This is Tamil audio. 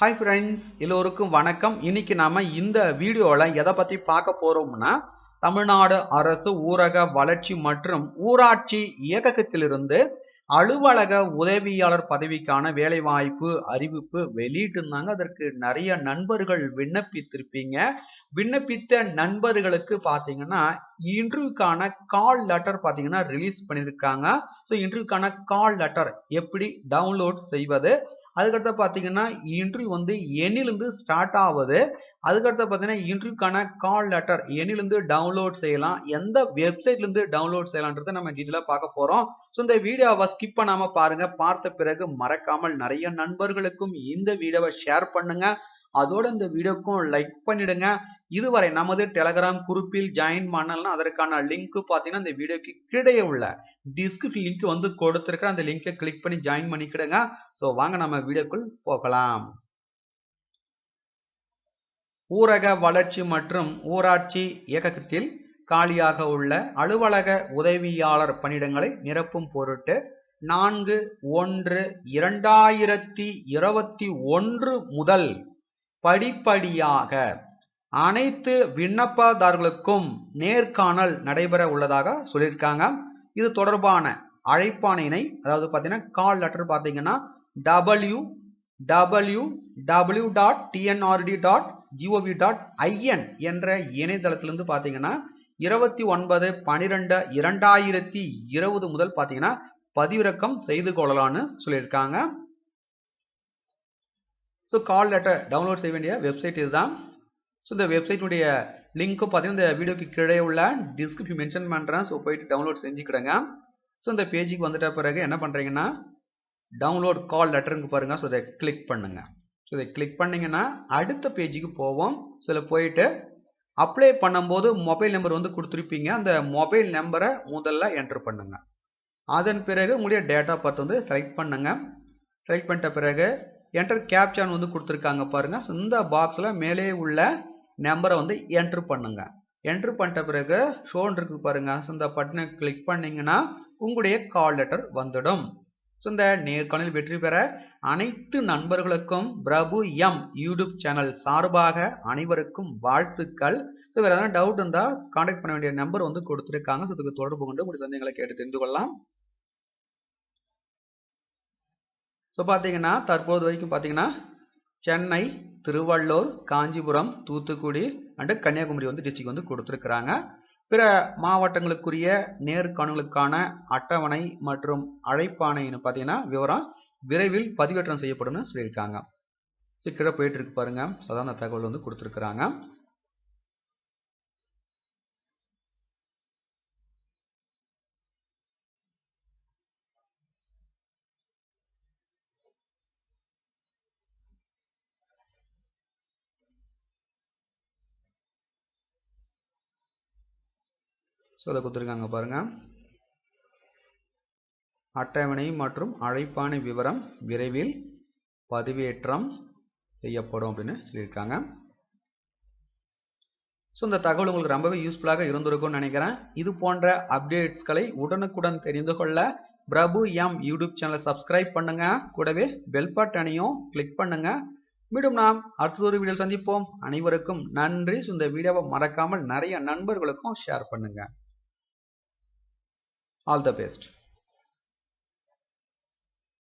ஹாய் ஃப்ரெண்ட்ஸ் எல்லோருக்கும் வணக்கம். இன்னைக்கு நாம இந்த வீடியோவில் எதை பற்றி பார்க்க போறோம்னா தமிழ்நாடு அரசு ஊரக வளர்ச்சி மற்றும் ஊராட்சி இயக்ககத்திலிருந்து அலுவலக உதவியாளர் பதவிக்கான வேலைவாய்ப்பு அறிவிப்பு வெளியிட்டிருந்தாங்க. அதற்கு நிறைய நண்பர்கள் விண்ணப்பித்திருப்பீங்க. விண்ணப்பித்த நண்பர்களுக்கு பார்த்தீங்கன்னா இன்றுக்கான கால் லெட்டர் பார்த்தீங்கன்னா ரிலீஸ் பண்ணியிருக்காங்க. ஸோ இன்றுக்கான கால் லெட்டர் எப்படி டவுன்லோட் செய்வது அதுக்கடுத்து பார்த்தீங்கன்னா இன்டர்வியூ வந்து எண்ணிலிருந்து ஸ்டார்ட் ஆகுது அதுக்கடுத்து பார்த்தீங்கன்னா இன்டர்வியூக்கான கால் லெட்டர் எண்ணிலிருந்து டவுன்லோட் செய்யலாம் எந்த வெப்சைட்லேருந்து டவுன்லோட் செய்யலான்றதை நம்ம டீட்டெயிலாக பார்க்க போகிறோம் ஸோ இந்த வீடியோவை ஸ்கிப் பண்ணாமல் பாருங்கள் பார்த்த பிறகு மறக்காமல் நிறைய நண்பர்களுக்கும் இந்த வீடியோவை ஷேர் பண்ணுங்கள் அதோட இந்த வீடியோக்கும் லைக் பண்ணிடுங்க. இதுவரை நமது டெலகிராம் குரூப்பில் ஜாயின் பண்ணலாம் அதற்கான லிங்க் பார்த்தீங்கன்னா இந்த வீடியோக்கு கீழே உள்ள டிஸ்கிரிப்ஷன் லிங்க் வந்து கொடுத்துருக்க அந்த லிங்கை கிளிக் பண்ணி ஜாயின் பண்ணிக்கிடுங்க. ஸோ வாங்க நம்ம வீடியோக்குள் போகலாம். ஊரக வளர்ச்சி மற்றும் ஊராட்சி இயக்கத்தில் காலியாக உள்ள அலுவலக உதவியாளர் பணியிடங்களை நிரப்பும் பொருட்டு நான்கு ஒன்று இரண்டாயிரத்தி இருபத்தி ஒன்று முதல் படிப்படியாக அனைத்து விண்ணப்பதாரர்களுக்கும் நேர்காணல் நடைபெற உள்ளதாக சொல்லியிருக்காங்க. இது தொடர்பான அழைப்பாணையினை அதாவது பார்த்தீங்கன்னா கால் லெட்டர் பார்த்தீங்கன்னா W W W dot TNRD dot GOV dot IN என்ற இணையதளத்திலிருந்து பார்த்தீங்கன்னா இருபத்தி ஒன்பது பனிரெண்டு இரண்டாயிரத்தி இருபது முதல் பார்த்தீங்கன்னா பதிவிறக்கம் செய்து கொள்ளலாம்னு சொல்லியிருக்காங்க. ஸோ கால் லெட்டர் டவுன்லோட் செய்ய வேண்டிய வெப்சைட் இதுதான். ஸோ இந்த வெப்சைட்டுடைய லிங்க்கும் பார்த்தீங்கன்னா இந்த வீடியோக்கு கீழே உள்ள டிஸ்கிரிப்ஷன் மென்ஷன் பண்ணுறேன் ஸோ போயிட்டு டவுன்லோட் செஞ்சுக்கிடுங்க. ஸோ இந்த பேஜுக்கு வந்துட்ட பிறகு என்ன பண்ணுறீங்கன்னா டவுன்லோட் கால் லெட்டருங்க பாருங்கள் ஸோ இதை கிளிக் பண்ணுங்கள் ஸோ இதை கிளிக் பண்ணிங்கன்னா அடுத்த பேஜுக்கு போவோம். ஸோ இதில் போயிட்டு அப்ளை பண்ணும்போது மொபைல் நம்பர் வந்து கொடுத்துருப்பீங்க. அந்த மொபைல் நம்பரை முதல்ல என்ட்ரு பண்ணுங்க. அதன் பிறகு உங்களுடைய டேட்டா பார்த்து வந்து செலக்ட் பண்ணுங்க. செலக்ட் பண்ணிட்ட பிறகு என்டர் கேப்சான் வந்து கொடுத்துருக்காங்க பாருங்க. ஸோ இந்த பாக்ஸில் மேலே உள்ள நம்பரை வந்து என்ட்ரு பண்ணுங்க. என்ட்ரு பண்ணிட்ட பிறகு ஷோன் இருக்கு பாருங்க. ஸோ இந்த பட்டனை கிளிக் பண்ணிங்கன்னா உங்களுடைய கால் லெட்டர் வந்துடும். ஸோ இந்த நேர்காணல் வெற்றி பெற அனைத்து நண்பர்களுக்கும் பிரபு எம் யூடியூப் சேனல் சார்பாக அனைவருக்கும் வாழ்த்துக்கள். ஸோ வேறு எதனா டவுட் இருந்தால் காண்டாக்ட் பண்ண வேண்டிய நம்பர் வந்து கொடுத்துருக்காங்க. ஸோ இதுக்கு தொடர்பு கொண்டு உங்களுடைய சந்தேகங்களை கேட்டு தெரிந்து கொள்ளலாம் ஸோ பார்த்தீங்கன்னா தற்போது வரைக்கும் பார்த்தீங்கன்னா சென்னை திருவள்ளூர் காஞ்சிபுரம் தூத்துக்குடி அண்டு கன்னியாகுமரி வந்து டிஸ்ட்ரிக் வந்து கொடுத்துருக்குறாங்க. பிற மாவட்டங்களுக்குரிய நேர்காணலுக்கான அட்டவணை மற்றும் அழைப்பாணைன்னு பார்த்தீங்கன்னா விவரம் விரைவில் பதிவேற்றம் செய்யப்படும்னு சொல்லியிருக்காங்க. ஸோ கீழே போயிட்டு இருக்கு பாருங்க. அதான் அந்த தகவல் வந்து கொடுத்துருக்குறாங்க. ஸோ அதை கொடுத்துருக்காங்க பாருங்க. அட்டவணை மற்றும் அழைப்பான விவரம் விரைவில் பதிவேற்றம் செய்யப்படும் அப்படின்னு சொல்லியிருக்காங்க. ஸோ இந்த தகவல் உங்களுக்கு ரொம்பவே யூஸ்ஃபுல்லாக இருந்திருக்கும்னு நினைக்கிறேன். இது போன்ற அப்டேட்ஸ்களை உடனுக்குடன் தெரிந்து கொள்ள பிரபு எம் யூடியூப் சேனலை சப்ஸ்கிரைப் பண்ணுங்க. கூடவே பெல் பட்டனையும் கிளிக் பண்ணுங்க. மீண்டும் நாம் அடுத்த ஒரு வீடியோ சந்திப்போம். அனைவருக்கும் நன்றி. இந்த வீடியோவை மறக்காமல் நிறைய நண்பர்களுக்கும் ஷேர் பண்ணுங்கள் All the best.